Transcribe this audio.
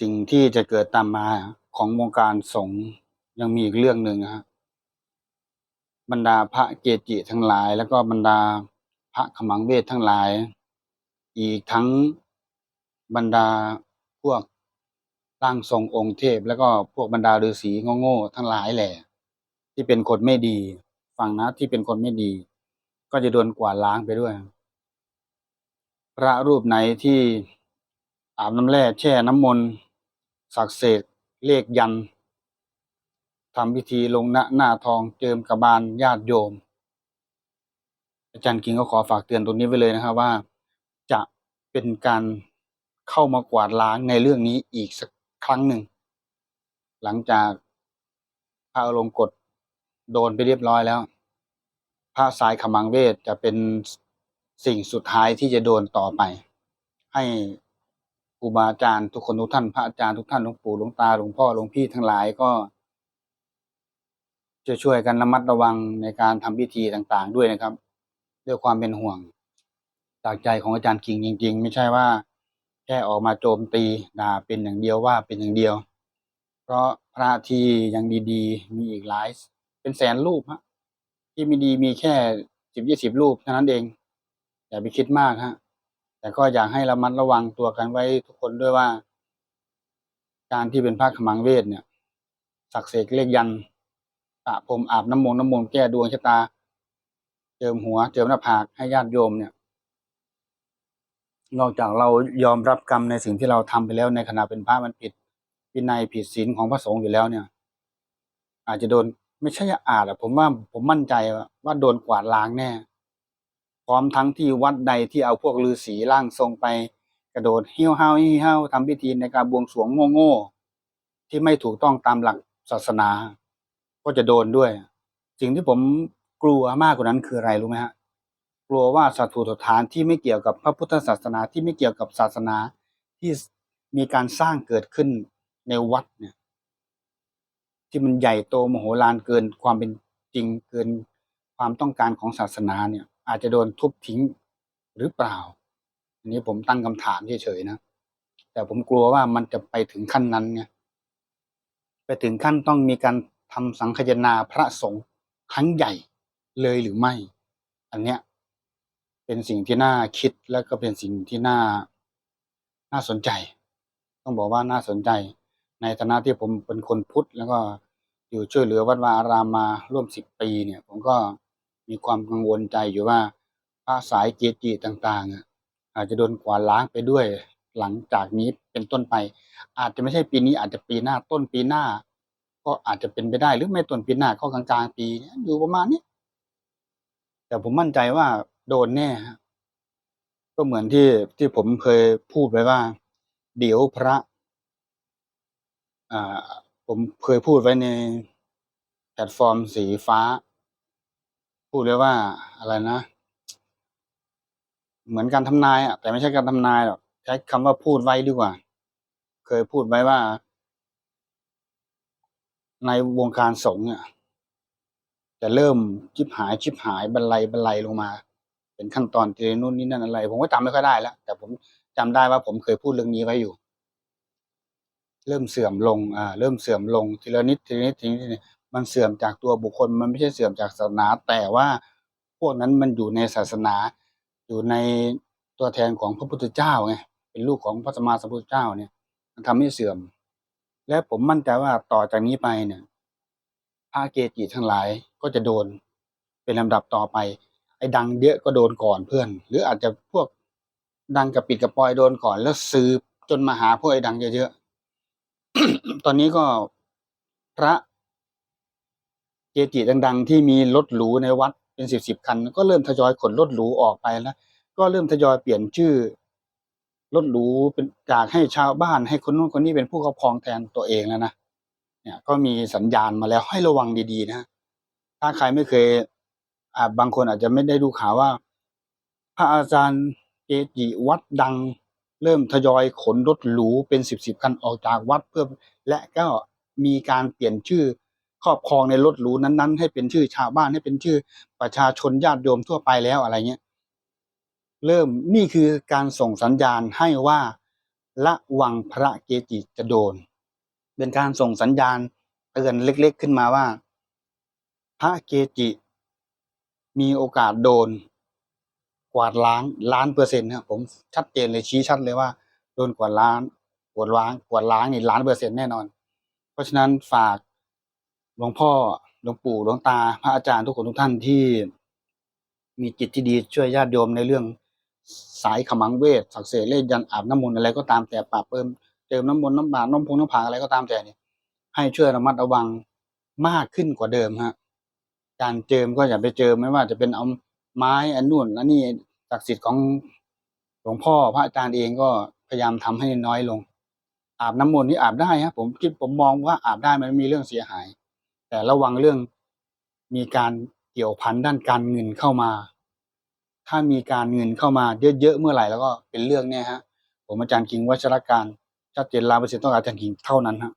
สิ่งที่จะเกิดตามมาของวงการสงฆ์ยังมีอีกเรื่องหนึ่งนะฮะบรรดาพระเกจิทั้งหลาย แล้วก็บรรดาพระขมังเวททั้งหลาย อีกทั้งบรรดาพวกร่างทรงองค์เทพ แล้วก็พวกบรรดาฤาษีโง่ๆทั้งหลายแหละ ที่เป็นคนไม่ดีฟังนะที่เป็นคนไม่ดี ก็จะโดนกวาดล้างไปด้วย พระรูปไหนที่อาบน้ำแร่แช่น้ำมนต์ สักเสกเลขยันทำพิธีลงหน้าหน้าทองเจิมกระบาลญาติโยม อาจารย์กิงก็ขอฝากเตือนตรงนี้ไว้เลยนะครับว่า จะเป็นการเข้ามากวาดล้างในเรื่องนี้อีกสักครั้งหนึ่ง หลังจากพระอารมณ์กฎโดนไปเรียบร้อยแล้วพระสายขมังเวทจะเป็นสิ่งสุดท้ายที่จะโดนต่อไป ให้ รูบาอาจารย์ทุกคนทุกท่านพระอาจารย์ทุกท่านหลวงปู่หลวงตาหลวงพ่อหลวงพี่ทั้งหลายก็ จะช่วยกันระมัดระวังในการทำพิธีต่างๆ ด้วยนะครับ ด้วยความเป็นห่วงจากใจของอาจารย์กิงจริง ๆ ไม่ใช่ว่า แค่ออกมาโจมตีด่าเป็นอย่างเดียวว่าเป็นอย่างเดียว เพราะพระที่ยังดีๆ มีอีกหลาย เป็นแสนรูปฮะที่มีดีมีแค่สิบยี่สิบรูปเท่านั้นเองอย่าไปคิดมากฮะ แต่ก็อยากให้ระมัดระวังตัวกันไว้ทุกคนด้วยว่า การที่เป็นพระขมังเวทเนี่ยสักเสกเลขยันปะพรมอาบน้ำมนต์น้ำมนต์แก้ดวงชะตา เจิมหัว เจิมหน้าผากให้ญาติโยมเนี่ย นอกจากเรายอมรับกรรมในสิ่งที่เราทำไปแล้วในขณะเป็นพระมันผิดวินัยผิดศีลของพระสงฆ์อยู่แล้วเนี่ย อาจจะโดนไม่ใช่อาจอะผมว่าผมมั่นใจว่าโดนกวาดล้างแน่ พร้อมทั้งที่วัดใดที่เอาพวกฤาษีร่างทรงไป กระโดดเ hi ้ยวห้าวหิ้วห้าวทำพิธีในการบวงสรวงโง่ๆที่ไม่ถูกต้องตามหลักศาสนา ก็จะโดนด้วย สิ่งที่ผมกลัวมากกว่านั้นคืออะไรรู้ไหมฮะกลัวว่าสัตว์ถูกฐานที่ไม่เกี่ยวกับพระพุทธศาสนาที่ไม่เกี่ยวกับศาสนาที่มีการสร้างเกิดขึ้นในวัดเนี่ย ที่มันใหญ่โตมโหฬารเกินความเป็นจริงเกินความต้องการของศาสนาเนี่ย อาจจะโดนทุบทิ้งหรือเปล่า อันนี้ผมตั้งคำถามเฉยๆนะ แต่ผมกลัวว่ามันจะไปถึงขั้นนั้นเนี่ยไปถึงขั้นต้องมีการทำสังคยนาพระสงฆ์ครั้งใหญ่เลยหรือไม่ อันเนี้ยเป็นสิ่งที่น่าคิดและก็เป็นสิ่งที่น่าน่าสนใจ ต้องบอกว่าน่าสนใจ ในฐานะที่ผมเป็นคนพุทธแล้วก็อยู่ช่วยเหลือวัดวาอารามมาร่วมสิบปีเนี่ย ผมก็ มีความกังวลใจอยู่ว่าพระสายเกจิต่างๆ อาจจะโดนกวาดล้างไปด้วยหลังจากนี้เป็นต้นไป อาจจะไม่ใช่ปีนี้อาจจะปีหน้าต้นปีหน้า ก็อาจจะเป็นไปได้หรือไม่ต้นปีหน้าก็กลางๆปีอยู่ประมาณนี้แต่ผมมั่นใจว่าโดนแน่ก็เหมือนที่ที่ผมเคยพูดไว้ว่า เดี๋ยวพระอ่าผมเคยพูดไว้ในแพลตฟอร์มสีฟ้า พูดเลยว่าอะไรนะ เหมือนการทำนายอะแต่ไม่ใช่การทำนายหรอกใช้คำว่าพูดไว้ดีกว่า เคยพูดไว้ว่า ในวงการสงฆ์เนี่ยจะเริ่มชิบหายชิบหายบรรลัยบรรลัยลงมา เป็นขั้นตอนทีละนู่นนี่นั่นอะไร ผมก็จำไม่ค่อยได้แล้วแต่ผมจำได้ว่าผมเคยพูดเรื่องนี้ไว้อยู่ เริ่มเสื่อมลงอ่าเริ่มเสื่อมลงทีละนิดทีละนิดทีละนิด มันเสื่อมจากตัวบุคคล มันไม่ใช่เสื่อมจากศาสนา แต่ว่าพวกนั้นมันอยู่ในศาสนา อยู่ในตัวแทนของพระพุทธเจ้าไงเป็นลูกของพระสัมมาสัมพุทธเจ้าเนี่ย มันทำให้เสื่อม และผมมั่นใจว่าต่อจากนี้ไปเนี่ยพระเกจิทั้งหลายก็จะโดน เป็นลำดับต่อไป ไอ้ดังเยอะก็โดนก่อนเพื่อน หรืออาจจะพวกดังกับปิดกับปอยโดนก่อน แล้วสืบจนมาหาพวกไอ้ดังเยอะๆตอนนี้ก็พระ เกจิดัง ๆ ที่มีรถหรูในวัดเป็นสิบสิบคัน ก็เริ่มทยอยขนรถหรูออกไปแล้วก็เริ่มทยอยเปลี่ยนชื่อรถหรูเป็นจากให้ชาวบ้านให้คนนู้นคนนี้เป็นผู้ครอบครองแทนตัวเองแล้วนะเนี่ยก็มีสัญญาณมาแล้วให้ระวังดีๆนะ ถ้าใครไม่เคยอ่าบางคนอาจจะไม่ได้ดูข่าวว่า พระอาจารย์เกจิวัดดัง เริ่มทยอยขนรถหรูเป็นสิบสิบคันออกจากวัดเพื่อและก็มีการเปลี่ยนชื่อ ครอบครองในรถหรูนั้น ๆ ให้เป็นชื่อชาวบ้านให้เป็นชื่อประชาชนญาติโยมทั่วไปแล้วอะไรเงี้ยเริ่มนี่คือการส่งสัญญาณให้ว่าระวังพระเกจิจะโดน เป็นการส่งสัญญาณเตือนเล็ก ๆขึ้นมาว่า พระเกจิ มีโอกาสโดน กวาดล้างล้านเปอร์เซ็นต์ครับผมชัดเจนเลยชี้ชัดเลยว่า โดนกวาดล้างกวาดล้างกวาดล้างนี่ล้านเปอร์เซ็นต์แน่นอน เพราะฉะนั้นฝาก หลวงพ่อหลวงปู่หลวงตา พระอาจารย์ทุกคนทุกท่านที่มีจิตที่ดีช่วยญาติโยมในเรื่องสายขมังเวทสักเสกเลขยันอาบน้ำมนต์อะไรก็ตามแต่ปราบเปิมเติมน้ำมนต์น้ำบาตรน้ำพงน้ำผางอะไรก็ตามแต่เนี่ยให้ช่วยระมัดระวังมากขึ้นกว่าเดิมฮะการเจิมก็อย่าไปเจิมไม่ว่าจะเป็นเอาไม้อันนู่นอันนี้ศักดิ์สิทธิ์ของหลวงพ่อพระอาจารย์เองก็พยายามทำให้น้อยลง อาบน้ำมนต์นี่อาบได้ฮะผมคิดผมมองว่าอาบได้มันไม่มีเรื่องเสียหาย แต่ระวังเรื่องมีการเกี่ยวพันด้านการเงินเข้ามา ถ้ามีการเงินเข้ามาเยอะๆเมื่อไหร่แล้วก็เป็นเรื่องเนี่ยฮะผมอาจารย์กิงวัชรการชัดเจนลาเปอร์เซ็นต์ต้องการอาจารย์กิงเท่านั้นฮะ